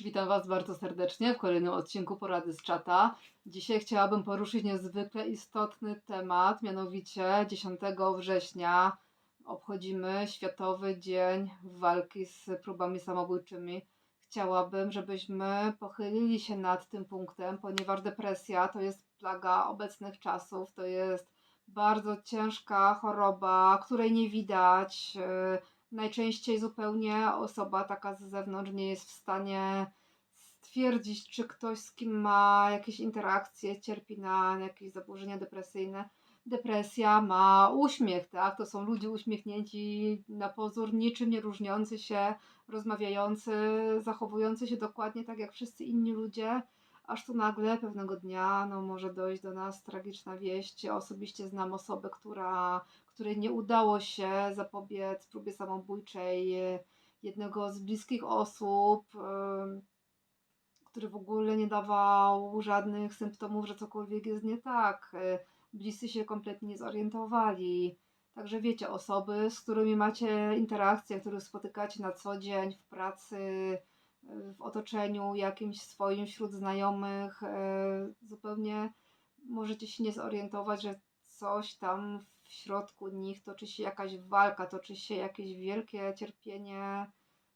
Witam Was bardzo serdecznie w kolejnym odcinku Porady z czata. Dzisiaj chciałabym poruszyć niezwykle istotny temat, mianowicie 10 września obchodzimy Światowy Dzień Walki z Próbami Samobójczymi. Chciałabym, żebyśmy pochylili się nad tym punktem, ponieważ depresja to jest plaga obecnych czasów, to jest bardzo ciężka choroba, której nie widać. yy, Najczęściej zupełnie osoba taka z zewnątrz nie jest w stanie stwierdzić, czy ktoś z kim ma jakieś interakcje, cierpi na jakieś zaburzenia depresyjne. Depresja ma uśmiech, tak? To są ludzie uśmiechnięci na pozór, niczym nie różniący się, rozmawiający, zachowujący się dokładnie tak jak wszyscy inni ludzie, aż tu nagle pewnego dnia no, może dojść do nas tragiczna wieść. Ja osobiście znam osobę, która której nie udało się zapobiec próbie samobójczej e, jednego z bliskich osób, em, który w ogóle nie dawał żadnych symptomów, że cokolwiek jest nie tak. E, Bliscy się kompletnie nie zorientowali. Także wiecie, osoby, z którymi macie interakcje, których spotykacie na co dzień w pracy, e, w otoczeniu jakimś swoim, wśród znajomych, e, zupełnie możecie się nie zorientować, że coś tam w środku nich toczy się jakaś walka, toczy się jakieś wielkie cierpienie.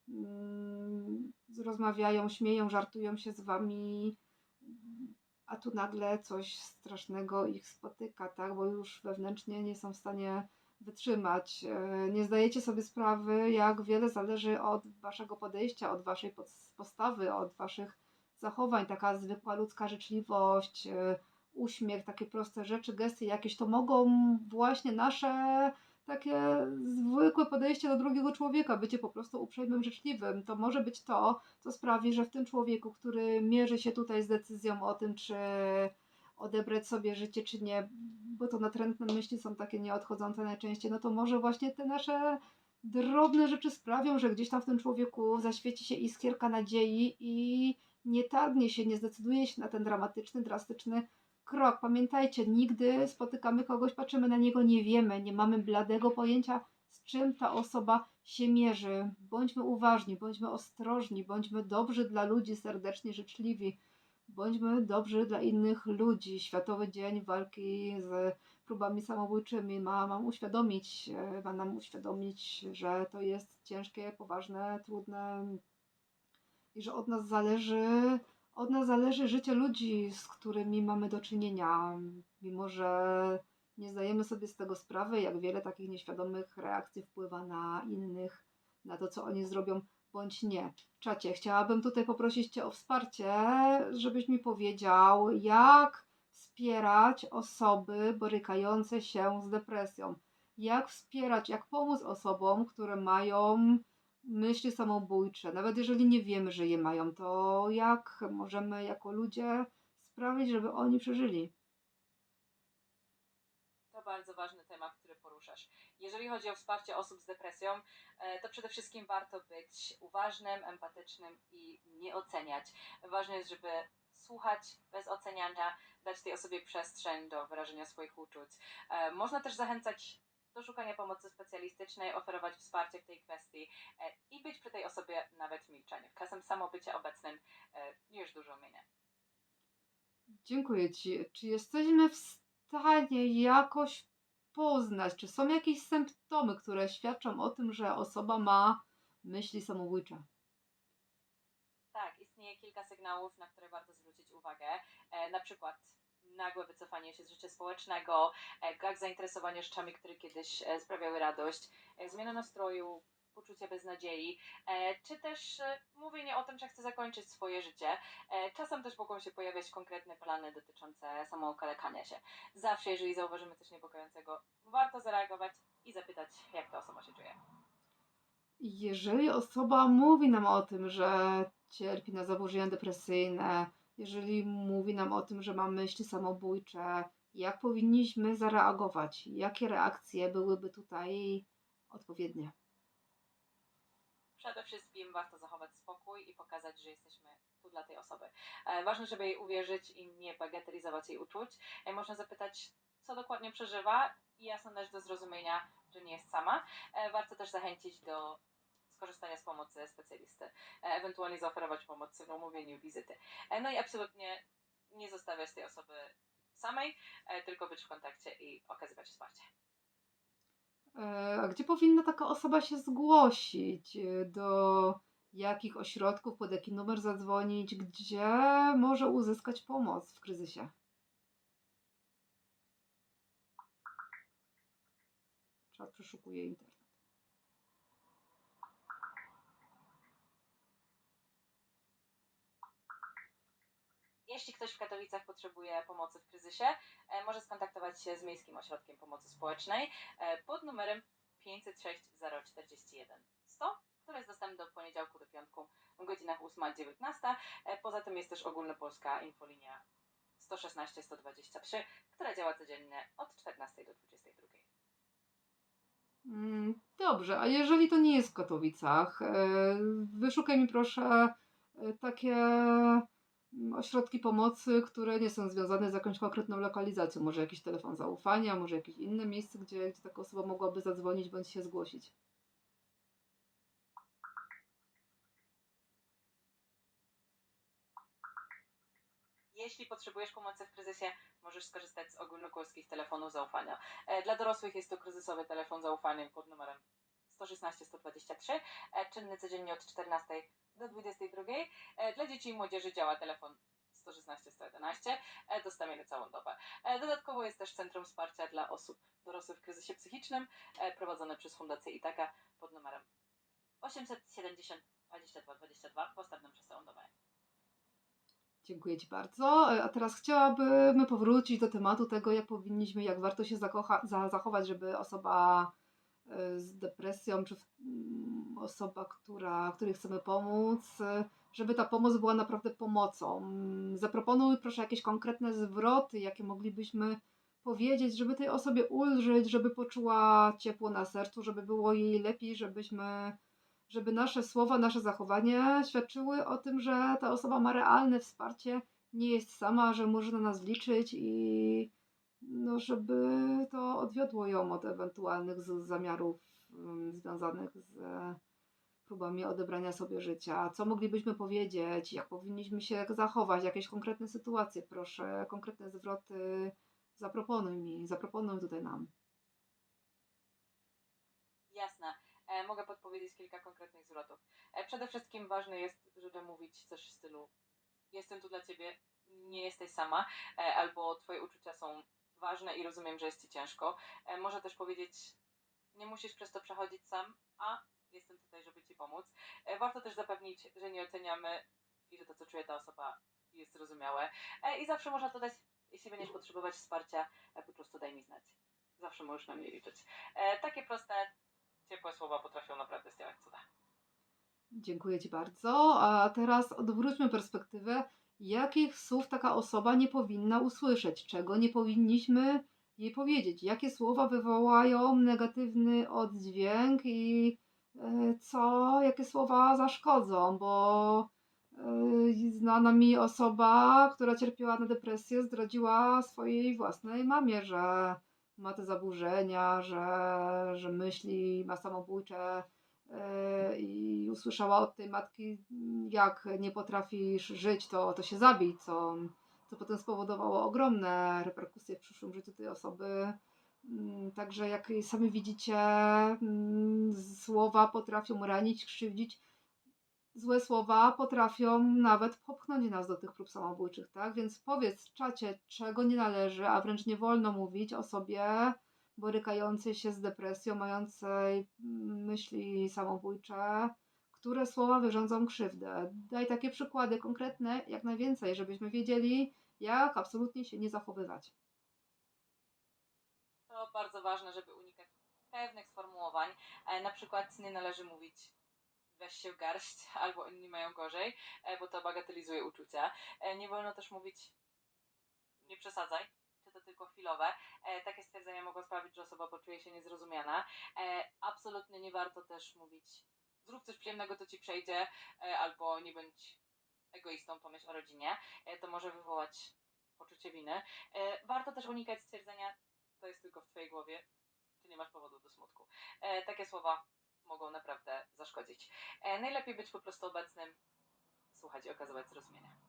Mm, Rozmawiają, śmieją, żartują się z wami, a tu nagle coś strasznego ich spotyka, tak? Bo już wewnętrznie nie są w stanie wytrzymać. E, Nie zdajecie sobie sprawy, jak wiele zależy od waszego podejścia, od waszej pos- postawy, od waszych zachowań. Taka zwykła ludzka życzliwość, e, uśmiech, takie proste rzeczy, gesty jakieś, to mogą właśnie nasze takie zwykłe podejście do drugiego człowieka, bycie po prostu uprzejmym, życzliwym. To może być to, co sprawi, że w tym człowieku, który mierzy się tutaj z decyzją o tym, czy odebrać sobie życie, czy nie, bo to natrętne myśli są takie nieodchodzące najczęściej, no to może właśnie te nasze drobne rzeczy sprawią, że gdzieś tam w tym człowieku zaświeci się iskierka nadziei i nie targnie się, nie zdecyduje się na ten dramatyczny, drastyczny krok. Pamiętajcie, nigdy spotykamy kogoś, patrzymy na niego, nie wiemy, nie mamy bladego pojęcia, z czym ta osoba się mierzy. Bądźmy uważni, bądźmy ostrożni, bądźmy dobrzy dla ludzi, serdecznie życzliwi. Bądźmy dobrzy dla innych ludzi. Światowy Dzień Walki z próbami samobójczymi ma, mam uświadomić, e, ma nam uświadomić, że to jest ciężkie, poważne, trudne i że od nas zależy, od nas zależy życie ludzi, z którymi mamy do czynienia, mimo że nie zdajemy sobie z tego sprawy, jak wiele takich nieświadomych reakcji wpływa na innych, na to, co oni zrobią bądź nie. Czacie, chciałabym tutaj poprosić Cię o wsparcie, żebyś mi powiedział, jak wspierać osoby borykające się z depresją. Jak wspierać, jak pomóc osobom, które mają myśli samobójcze, nawet jeżeli nie wiemy, że je mają, to jak możemy jako ludzie sprawić, żeby oni przeżyli? To bardzo ważny temat, który poruszasz. Jeżeli chodzi o wsparcie osób z depresją, e, to przede wszystkim warto być uważnym, empatycznym i nie oceniać. Ważne jest, żeby słuchać bez oceniania, dać tej osobie przestrzeń do wyrażenia swoich uczuć. E, Można też zachęcać do szukania pomocy specjalistycznej, oferować wsparcie w tej kwestii e, i być przy tej osobie nawet w milczeniu. Czasem samo bycie obecnym e, już dużo mienia. Dziękuję Ci. Czy jesteśmy w stanie jakoś poznać, czy są jakieś symptomy, które świadczą o tym, że osoba ma myśli samobójcze? Tak, istnieje kilka sygnałów, na które warto zwrócić uwagę. E, na przykład nagłe wycofanie się z życia społecznego, e, brak zainteresowania rzeczami, które kiedyś e, sprawiały radość, e, zmiana nastroju, poczucie beznadziei, czy też mówienie o tym, że chce zakończyć swoje życie. Czasem też mogą się pojawiać konkretne plany dotyczące samookalekania się. Zawsze, jeżeli zauważymy coś niepokojącego, warto zareagować i zapytać, jak ta osoba się czuje. Jeżeli osoba mówi nam o tym, że cierpi na zaburzenia depresyjne, jeżeli mówi nam o tym, że ma myśli samobójcze, jak powinniśmy zareagować? Jakie reakcje byłyby tutaj odpowiednie? Przede wszystkim warto zachować spokój i pokazać, że jesteśmy tu dla tej osoby. E, ważne, żeby jej uwierzyć i nie bagatelizować jej uczuć. E, można zapytać, co dokładnie przeżywa i jasno dać do zrozumienia, że nie jest sama. E, warto też zachęcić do skorzystania z pomocy specjalisty, e, ewentualnie zaoferować pomoc w umówieniu wizyty. E, No i absolutnie nie zostawiać tej osoby samej, e, tylko być w kontakcie i okazywać wsparcie. A gdzie powinna taka osoba się zgłosić? Do jakich ośrodków, pod jaki numer zadzwonić? Gdzie może uzyskać pomoc w kryzysie? Czat przeszukuje internet. Jeśli ktoś w Katowicach potrzebuje pomocy w kryzysie, e, może skontaktować się z Miejskim Ośrodkiem Pomocy Społecznej e, pod numerem 506 041 100, który jest dostępny do poniedziałku do piątku w godzinach 8-19. E, Poza tym jest też ogólnopolska infolinia 116 123, która działa codziennie od 14 do 22. Mm, Dobrze, a jeżeli to nie jest w Katowicach, wyszukaj mi proszę takie ośrodki pomocy, które nie są związane z jakąś konkretną lokalizacją. Może jakiś telefon zaufania, może jakieś inne miejsce, gdzie, gdzie taka osoba mogłaby zadzwonić bądź się zgłosić. Jeśli potrzebujesz pomocy w kryzysie, możesz skorzystać z ogólnopolskich telefonów zaufania. E, Dla dorosłych jest to kryzysowy telefon zaufania pod numerem 116 123, e, czynny codziennie od 14 do 22. E, Dla dzieci i młodzieży działa telefon 116 111, e, dostępny całą dobę. E, Dodatkowo jest też Centrum Wsparcia dla osób dorosłych w kryzysie psychicznym, prowadzone przez Fundację Itaka pod numerem 870 22 22, dostępnym przez całą dobę. Dziękuję Ci bardzo. A teraz chciałabym powrócić do tematu tego, jak powinniśmy, jak warto się zakocha, za, zachować, żeby osoba z depresją, czy mm, osoba, która, której chcemy pomóc, e, żeby ta pomoc była naprawdę pomocą. Mm, Zaproponuj proszę jakieś konkretne zwroty, jakie moglibyśmy powiedzieć, żeby tej osobie ulżyć, żeby poczuła ciepło na sercu, żeby było jej lepiej, żebyśmy żeby nasze słowa, nasze zachowanie świadczyły o tym, że ta osoba ma realne wsparcie, nie jest sama, że może na nas liczyć i żeby to odwiodło ją od ewentualnych zamiarów mm, związanych z próbami odebrania sobie życia. Co moglibyśmy powiedzieć, jak powinniśmy się zachować, jakieś konkretne sytuacje, proszę, konkretne zwroty zaproponuj mi, zaproponuj tutaj nam. Jasne. E, mogę podpowiedzieć kilka konkretnych zwrotów. E, przede wszystkim ważne jest, żeby mówić coś w stylu jestem tu dla ciebie, nie jesteś sama, e, albo twoje uczucia są ważne i rozumiem, że jest ci ciężko. E, może też powiedzieć nie musisz przez to przechodzić sam, a jestem tutaj, żeby ci pomóc. E, warto też zapewnić, że nie oceniamy i że to, co czuje ta osoba jest zrozumiałe. E, I zawsze można dodać, jeśli będziesz potrzebować wsparcia, po prostu daj mi znać. Zawsze możesz na mnie liczyć. Takie proste, ciepłe słowa potrafią naprawdę zdziałać cuda. Dziękuję Ci bardzo. A teraz odwróćmy perspektywę. Jakich słów taka osoba nie powinna usłyszeć? Czego nie powinniśmy jej powiedzieć? Jakie słowa wywołają negatywny oddźwięk i e, co, jakie słowa zaszkodzą? Bo e, znana mi osoba, która cierpiała na depresję, zdradziła swojej własnej mamie, że ma te zaburzenia, że, że myśli ma samobójcze i usłyszała od tej matki, jak nie potrafisz żyć, to, to się zabij, co, co potem spowodowało ogromne reperkusje w przyszłym życiu tej osoby. Mm, Także jak sami widzicie, mm, słowa potrafią ranić, krzywdzić. Złe słowa potrafią nawet popchnąć nas do tych prób samobójczych, tak? Więc powiedz w czacie, czego nie należy, a wręcz nie wolno mówić osobie borykającej się z depresją, mającej myśli samobójcze, które słowa wyrządzą krzywdę. Daj takie przykłady konkretne, jak najwięcej, żebyśmy wiedzieli, jak absolutnie się nie zachowywać. To bardzo ważne, żeby unikać pewnych sformułowań. E, na przykład nie należy mówić weź się w garść, albo inni mają gorzej, e, bo to bagatelizuje uczucia. E, nie wolno też mówić nie przesadzaj, tylko chwilowe. E, takie stwierdzenia mogą sprawić, że osoba poczuje się niezrozumiana. E, absolutnie nie warto też mówić zrób coś przyjemnego, to ci przejdzie, e, albo nie bądź egoistą, pomyśl o rodzinie. To może wywołać poczucie winy. Warto też unikać stwierdzenia to jest tylko w twojej głowie, ty nie masz powodu do smutku. Takie słowa mogą naprawdę zaszkodzić. Najlepiej być po prostu obecnym, słuchać i okazywać zrozumienie.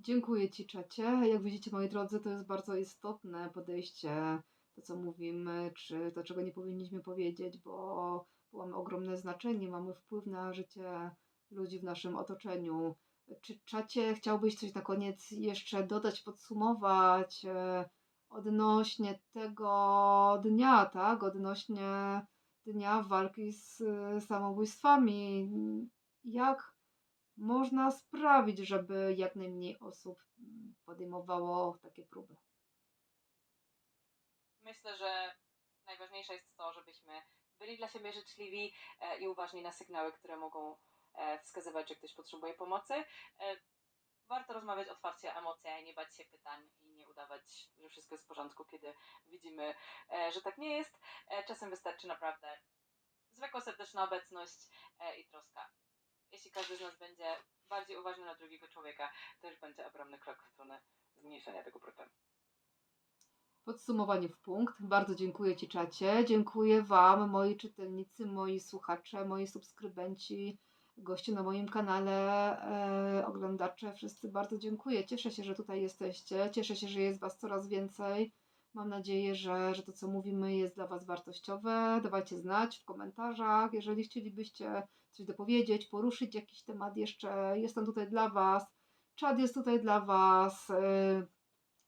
Dziękuję Ci, czacie. Jak widzicie, moi drodzy, to jest bardzo istotne podejście, to co mówimy, czy to, czego nie powinniśmy powiedzieć, bo, mamy ogromne znaczenie, mamy wpływ na życie ludzi w naszym otoczeniu. Czy czacie chciałbyś coś na koniec jeszcze dodać, podsumować e, odnośnie tego dnia, tak? Odnośnie dnia walki z e, samobójstwami. Jak można sprawić, żeby jak najmniej osób mm, podejmowało takie próby. Myślę, że najważniejsze jest to, żebyśmy byli dla siebie życzliwi e, i uważni na sygnały, które mogą e, wskazywać, że ktoś potrzebuje pomocy. E, warto rozmawiać otwarcie o emocjach, nie bać się pytań i nie udawać, że wszystko jest w porządku, kiedy widzimy, że tak nie jest. Czasem wystarczy naprawdę zwykła serdeczna obecność i troska. Jeśli każdy z nas będzie bardziej uważny na drugiego człowieka, to już będzie ogromny krok w stronę zmniejszenia tego problemu. Podsumowanie w punkt. Bardzo dziękuję Ci, czacie. Dziękuję Wam, moi czytelnicy, moi słuchacze, moi subskrybenci, goście na moim kanale, e, oglądacze. Wszyscy bardzo dziękuję. Cieszę się, że tutaj jesteście. Cieszę się, że jest Was coraz więcej. Mam nadzieję, że, że to, co mówimy, jest dla Was wartościowe. Dawajcie znać w komentarzach, jeżeli chcielibyście coś dopowiedzieć, poruszyć jakiś temat jeszcze. Jestem tutaj dla Was. Czad jest tutaj dla Was. E,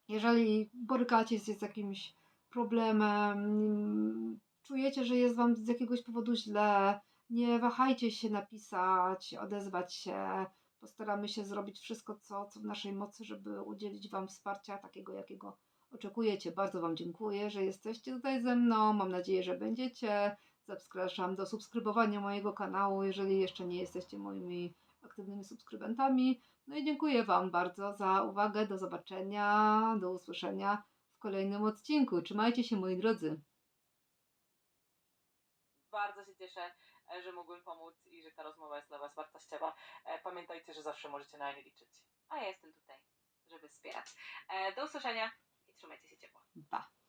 jeżeli borykacie się z jakimś problemem, czujecie, że jest Wam z jakiegoś powodu źle, nie wahajcie się napisać, odezwać się. Postaramy się zrobić wszystko, co, co w naszej mocy, żeby udzielić Wam wsparcia takiego, jakiego oczekujecie. Bardzo Wam dziękuję, że jesteście tutaj ze mną. Mam nadzieję, że będziecie. Zapraszam do subskrybowania mojego kanału, jeżeli jeszcze nie jesteście moimi aktywnymi subskrybentami. No i dziękuję Wam bardzo za uwagę. Do zobaczenia, do usłyszenia w kolejnym odcinku. Trzymajcie się, moi drodzy. Bardzo się cieszę, że mogłem pomóc i że ta rozmowa jest dla Was wartościowa. E, Pamiętajcie, że zawsze możecie na nie liczyć. A ja jestem tutaj, żeby wspierać. E, Do usłyszenia 出卖这些酒吧？吧。